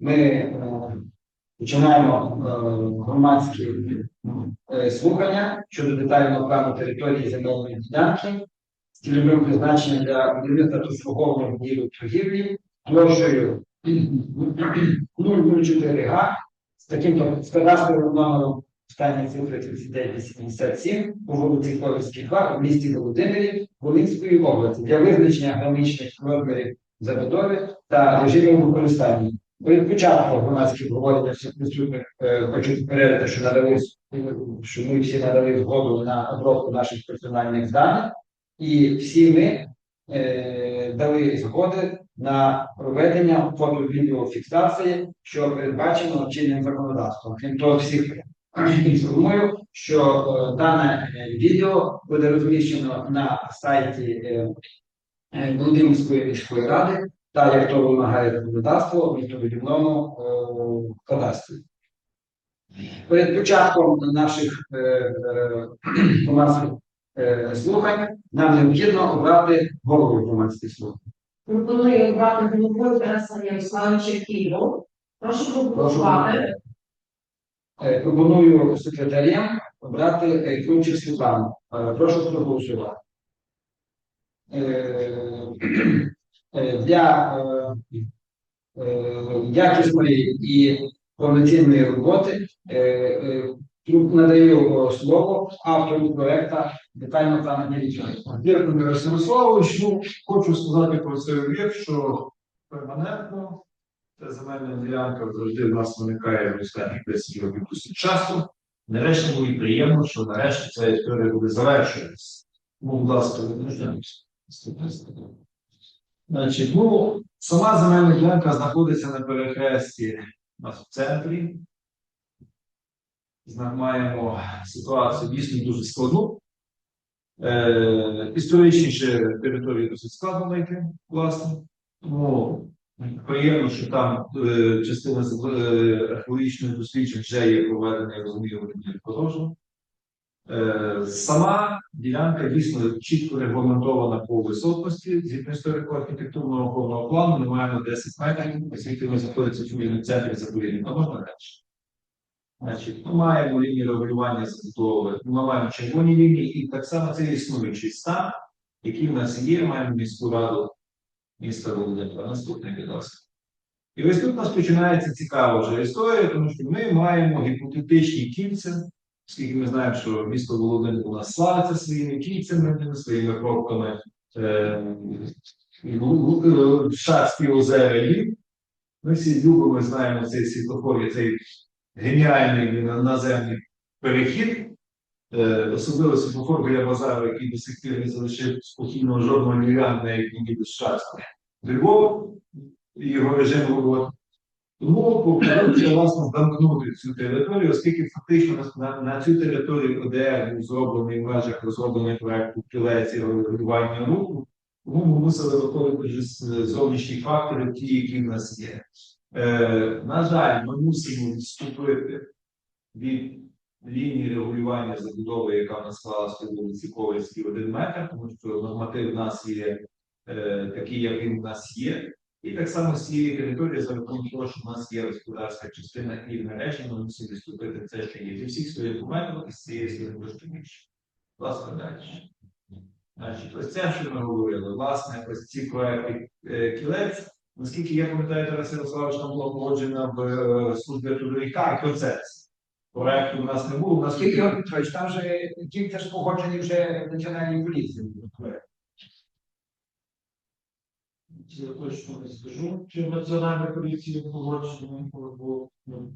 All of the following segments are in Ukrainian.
ми е, починаємо е, громадські е, слухання щодо детального плану території земельної ділянки з цільовим призначенням для будівництва та будівель торгівлі площею 004 га з таким з кадастровим номером останні цифри 3987 по вулиці Ковальській 2 в місті Володимирі Волинської області для визначення граничних розмірів забудови та режимів використання. Перед початком громадських обговорення всіх присутніх е, хочу попередити, що надали що ми всі надали згоду на обробку наших персональних даних, і всі ми е, дали згоди на проведення фото-відеофіксації, що передбачено чинним законодавством. Крім того, всіх інформую, що е, дане е, відео буде розміщено на сайті е, е, Володимирської міської ради та як то вимагає законодавство в відповідному е, кадастрі. Перед початком наших е, е, громадських слухань нам необхідно обрати голову громадських слухань. Пропоную обрати головою Тараса Ярославовича Києву. Прошу проголосувати. Е, Пропоную секретарям обрати Крумчик Світлану. Прошу проголосувати. Е, Для е, е, якісної і повноцінної роботи тут надаю слово автору проекта детального плану рішення. Дякую. Ну, хочу сказати про цей об'єкт, що перманентно ця земельна ділянка завжди в нас виникає в останніх 10 років досить часто. Нарешті мені приємно, що нарешті ця історія буде завершуватися. Ну, будь ласка, визначаємося. Значить, ну, сама земельна ділянка знаходиться на перехресті у нас в центрі. Маємо ситуацію дійсно дуже складну. Е, історичніше території досить складно знайти, власне. Тому приємно, що там е, частина е, археологічних досліджень вже є проведена, я розумію, вони. Е, сама ділянка дійсно чітко регламентована по висотності згідно історико-архітектурного повного плану. Ми маємо 10 метрів, оскільки ми знаходиться в чужому центрі заповідника. Можна далі? Значить, ми маємо лінії регулювання забудови, ми маємо червоні лінії, і так само це існуючий стан, який в нас є, маємо міську раду міста Володимира. Наступний, будь ласка. І ось тут у нас починається цікава вже історія, тому що ми маємо гіпотетичні кільця, оскільки ми знаємо, що місто Володимир у славиться своїми кільцями, своїми пробками е, Шацькі озера Лів. Ми всі любимо, знаємо цей світлофор, цей геніальний наземний перехід. Е, особливо світлофор біля базару, який до сих пір не залишив спокійного жодного мільярда, як він ніби з Шацька. Львов і його режим. Тому пропонується власне замкнути цю територію, оскільки фактично на, на цю територію ОДР зроблений в межах розроблений проект кілець і регулювання руху, тому ми мусили виходити вже з зовнішніх факторів, ті, які в нас є. Е, на жаль, ми мусимо відступити від лінії регулювання забудови, яка в нас склалася по вулиці Ковальській один метр, тому що норматив в нас є е, такий, як він в нас є. І так само з цієї території, за рахунок того, що в нас є господарська частина і мережі, ми мусимо відступити це ще є. Зі всіх своїх документів і з цієї сторони більше. Власне, далі. Значить, ось це, що ми говорили, власне, ось ці проекти е, кілець. Наскільки я пам'ятаю, Тарас Ярославович там було погоджено в е, службі трудовика процес. Проекту у нас не було. Наскільки тільки там же кілька ж погоджені вже в національній поліції. Я точно не скажу, чи національна поліція погоджена, бо ну,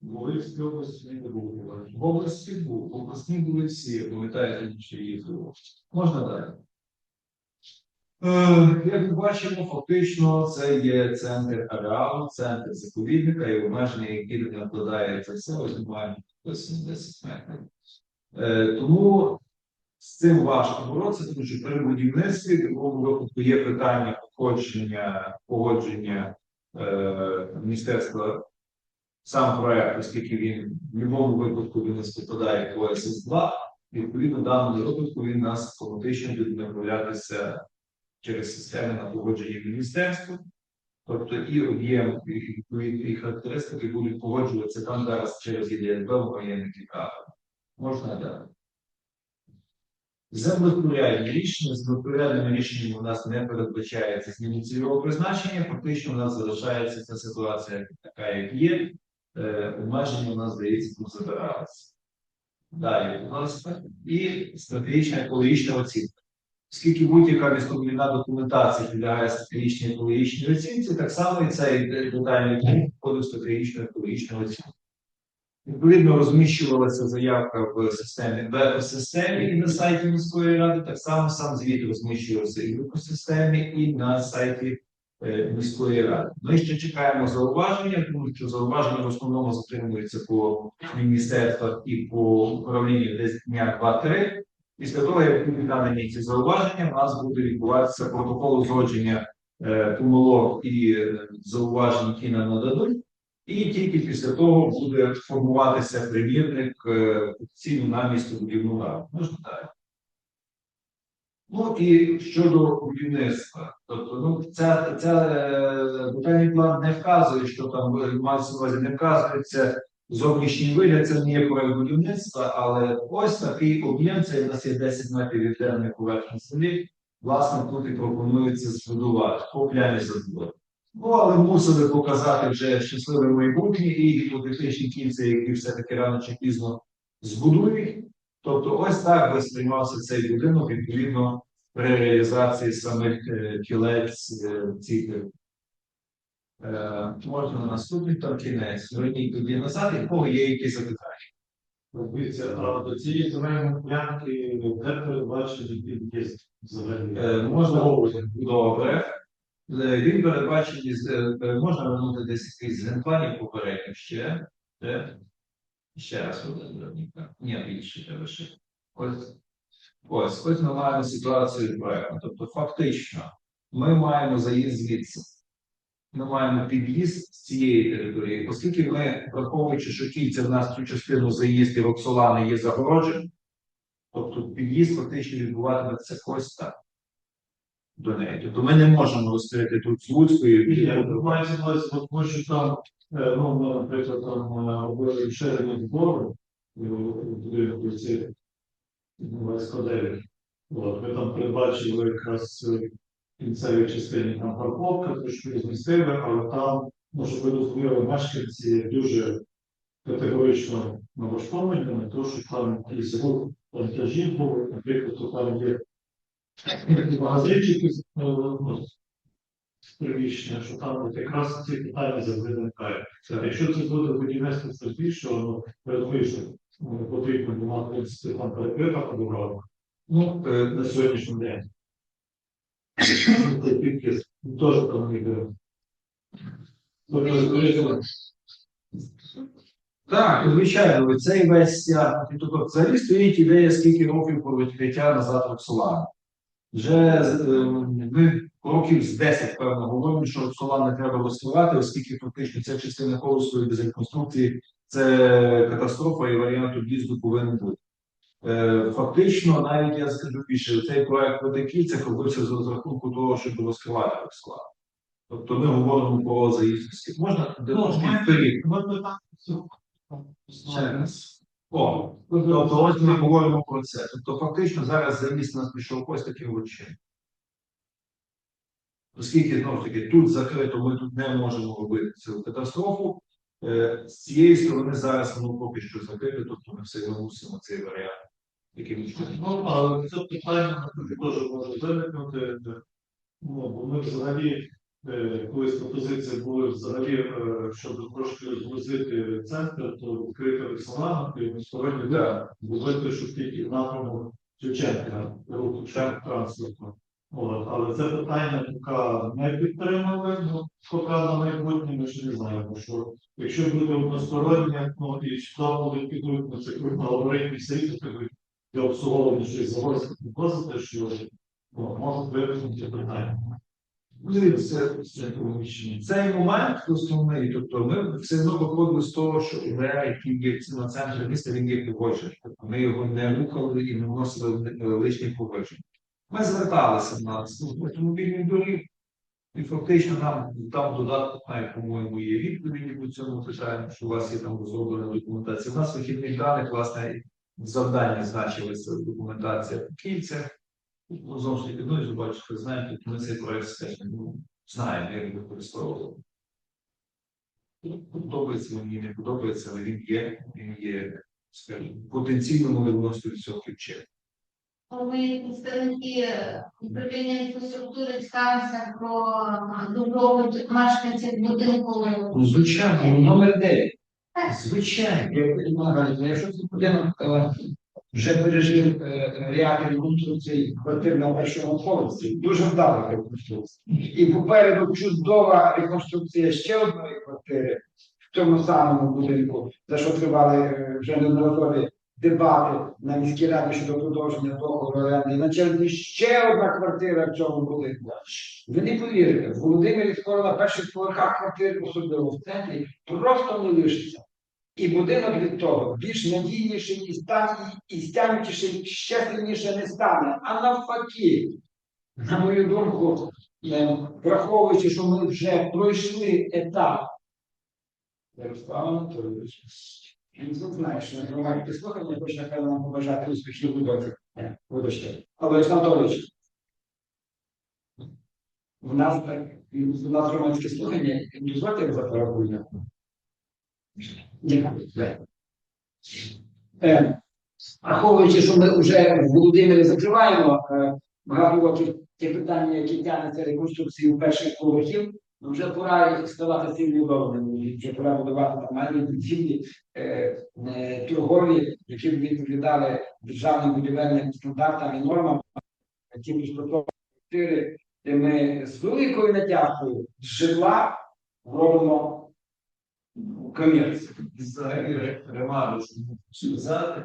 Волинській області не було. В області був, в обласні були всі, пам'ятаєте, що їздили. Можна далі. Е, Як ми бачимо, фактично це є центр ареалу, центр заповідника і обмеження, які не накладається все, ось ми маємо 80 метрів. Е, Тому з цим важко боротися, тому що при будівництві в такому випадку є питання походження, погодження е, міністерства сам проект, оскільки він в будь-якому випадку він не співпадає по СС2, відповідно, в даному випадку він нас автоматично буде направлятися через системи на погодження міністерства. Тобто і об'єм, і характеристики будуть погоджуватися там зараз через ЄДСБ воєнних лікарень. Можна далі. Землепорядні рішення, землепорядними рішеннями у нас не передбачається зміни цільового призначення, фактично у нас залишається ця ситуація така, як є. Е, обмеження у нас здається тут забиралися. Далі, будь ласка, і стратегічна екологічна оцінка. Оскільки будь-яка містобудівна документація підлягає стратегічній екологічній оцінці, так само і цей детальний пункт входить в стратегічну екологічну оцінку. Відповідно, розміщувалася заявка в системі в системі і на сайті міської ради. Так само сам звіт розміщувався і в екосистемі, і на сайті е, міської ради. Ми ще чекаємо зауваження, тому що зауваження в основному затримуються по міністерствах і по управлінню десь дня 2-3. Після того, як будуть надані ці зауваження, у нас буде відбуватися протокол узгодження е, помилок і е, зауважень, які нам нададуть. І тільки після того буде формуватися примірник е, офіційно на містобудівну раду. Можна далі. Ну і щодо будівництва, тобто, ну, ця, ця е, детальний план не вказує, що там е, мається на увазі, не вказується зовнішній вигляд, це не є проект будівництва, але ось такий об'єм, це у нас є 10 метрів від поверхні землі. Власне, тут і пропонується збудувати по плямі забудови. Ну, але мусили показати вже щасливе майбутнє і гіпотетичні кінці, які все-таки рано чи пізно збудують. Тобто, ось так би сприймався цей будинок відповідно при реалізації самих е, кілець е, цих. Е, можна на наступний там кінець. Верніть тоді назад, і в кого є якісь запитання. Дивіться, а до цієї земельної ділянки де передбачені під'їзд взагалі? Можна добре. Е, Він передбачений з е, можна вернути десь якийсь з генпланів попередніх ще. Де? Ще раз один верніть. Ні, більше треба ще. Ось. Ось, ось ми маємо ситуацію проекту. Тобто, фактично, ми маємо заїзд звідси. Ми маємо під'їзд з цієї території, оскільки ми, враховуючи, що кільця в нас цю частину заїзд і Роксолани є загороджені, тобто під'їзд фактично відбуватиметься ось так до неї. Тобто ми не можемо розкрити тут з Луцькою і я на увазі, тому що там, е, ну, наприклад, там е, робили ширені збори, будинку ці складові. От, ми там передбачили якраз е, кінцевій частині там парковка, трошки розмістили, але там, ну, щоб ви розуміли, мешканці дуже категорично налаштовані на те, що там якісь рух вантажів були, наприклад, то там є магазинчики, ну, приміщення, що там от якраз ці питання завжди виникають. Якщо це буде будівництво це збільшого, ну я думаю, що ну, потрібно мати там перекрита подобрала ну, е, на сьогоднішній день. Цей підкис теж там не йде. Тобто, Так, звичайно, цей весь стяг. Тобто, взагалі стоїть ідея, скільки років про відкриття назад Роксолана. Вже е, ми років з 10, певно, говоримо, що Роксолан не треба розкривати, оскільки фактично ця частина колосу без реконструкції це катастрофа і варіант об'їзду повинен бути. Е, Фактично, навіть я скажу більше, цей проект Водиківця робився з розрахунку того, щоб розкривати Роксолан. Тобто ми говоримо про заїзд. Можна ну, трошки ми- вперед? О, тобто ось ми говоримо про це. Тобто, фактично зараз у нас пішов ось таким от. Оскільки знову ж таки тут закрито, ми тут не можемо робити цю катастрофу. Е, З цієї сторони зараз воно поки що закрите, тобто ми все одно мусимо цей варіант. Яким чином. Ну, але це питання теж може виникнути. Ну, бо ми взагалі, е, колись пропозиції були взагалі, е, щоб трошки розгрузити центр, то відкрити ресторан, і сьогодні Так. зробити, що тільки в напрямку Шевченка руху транспорту. От, але це питання поки не підтримали, ну, поки на майбутнє ми ще не знаємо, що якщо буде одностороннє, ну і буде підуть на це на алгоритмі світу, для обслуговування щось завозити, підвозити, що ну, можуть виникнути питання. Цей момент основний, тобто ми все одно виходили з того, що УРЕА, який є на центрі міста, він є погоджений. Тобто ми його не рухали і не вносили в лишні погодження. Ми зверталися на службу автомобільних доріг. І фактично нам там додатку, по-моєму, є відповіді по цьому питанню, що у вас є там розроблена документація. У нас вихідних даних, власне, завдання значилися документація по кільцях. Ну, знову ж таки, ну, і бачите, знаєте, ми цей проект скажімо, ну, знаємо, як використовувати. Подобається мені, не подобається, але він є, він є, скажімо, потенційно можливістю цього ключа. Ми представники управління інфраструктури цікавимося про добробут мешканців будинку. Ну, Звичайно, номер 9. Звичайно, я вимагаю, якщо цей будинок вже пережив е, ряд реконструкцій квартир на першому поверсі, дуже вдала реконструкція. І попереду чудова реконструкція ще одної квартири в тому самому будинку, за що тривали е, вже неодноразові дебати на міській раді щодо продовження договору оренди. На черзі ще одна квартира в цьому будинку. Ви не повірите, в Володимирі скоро на перших поверхах квартир, особливо в центрі, просто не лишиться. І будинок від того більш надійніший і стан і стягнутіший ще не стане. А навпаки, на мою думку, е, враховуючи, що ми вже пройшли етап. Ярослав Анатолійович, він знає, що на громаді слухання хоче напевно нам побажати успіхів у доці. Е, Вибачте. Але Анатолійович, в нас так, у нас громадське слухання, дозвольте я запарагую. Дякую. Е, Враховуючи, що ми вже в Володимирі закриваємо е, багато років ті питання, які тягнуться реконструкції перших поверхів, вже пора їх ставати цивілізованими, вже пора будувати нормальні будівлі е, торгові, які б відповідали державним будівельним стандартам і нормам, безпосередні квартири, де ми з великою натяжкою з житла робимо комерцію. Взагалі ремарку сказати.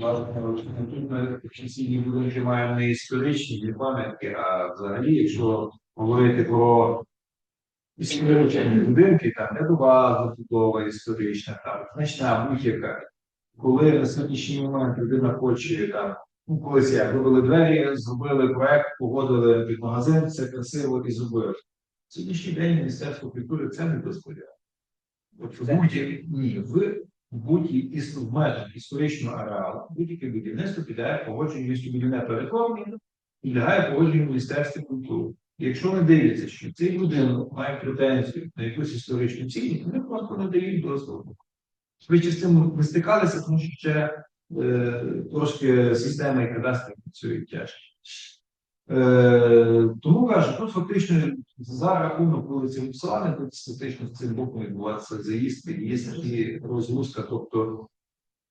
Власне, тут ми офіційні будинки маємо не історичні не пам'ятки, а взагалі, якщо говорити про історичні будинки, там рядова забудова історична, там значна будь-яка. Коли на сьогоднішній момент людина хоче там, ну колись як робили двері, зробили проект, погодили під магазин, все красиво і зробили. Сьогоднішній день Міністерство культури це не дозволяє. От в будь-який ні, в будь-який іс- в межах історичного ареалу будь-яке будівництво підлягає погодженню містобудівне переформлення, підлягає погодженню Міністерства культури. Якщо не дивляться, що цей будинок має претензію на якусь історичну цінність, вони просто не дають дозволу. Швидше з цим ми стикалися, тому що ще е, трошки система і кадастри працюють тяжко. Е, тому кажу, тут фактично за рахунок вулиці Руслани, тут фактично з цим боком відбувається заїзд, і є такі розгрузка. Тобто,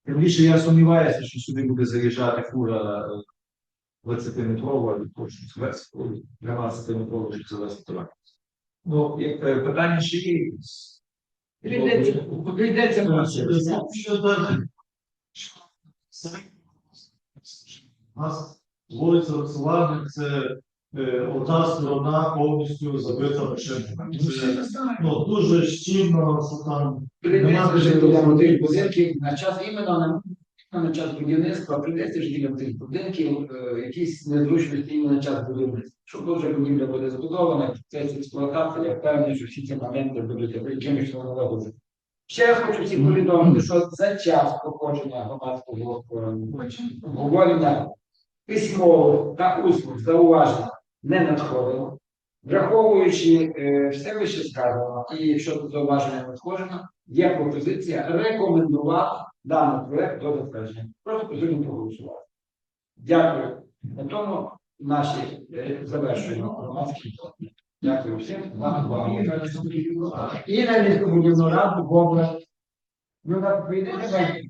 тим більше я сумніваюся, що сюди буде заїжджати фура 20-метрова, точно 12-метрова чи завести Ну, як е, питання ще є? Прийдеться, Що далі? У нас вулиця Роксолани це е, одна сторона повністю забита машинами. Це, Ну, дуже щільно, що там жити для тих будинків на час іменно на, на час будівництва, прийдеться ж для тих будинків е, якісь незручності іменно на час будівництва. Щоб вже будівля буде збудована, це експлуатація, я впевнений, що всі ці моменти будуть якимось налагоджені. Ще раз хочу всіх повідомити, що за час проходження громадського е, обговорення письмово та усних зауважень не надходило. Враховуючи е, все вище сказано, і якщо тут зауваження надходжено, є пропозиція рекомендувати даний проект до затвердження. Просто потрібно проголосувати. Дякую. На тому наші е, завершуємо громадські. Дякую всім. Вам увагу. І на містобудівну раду Бобра. Ну, так, прийдете,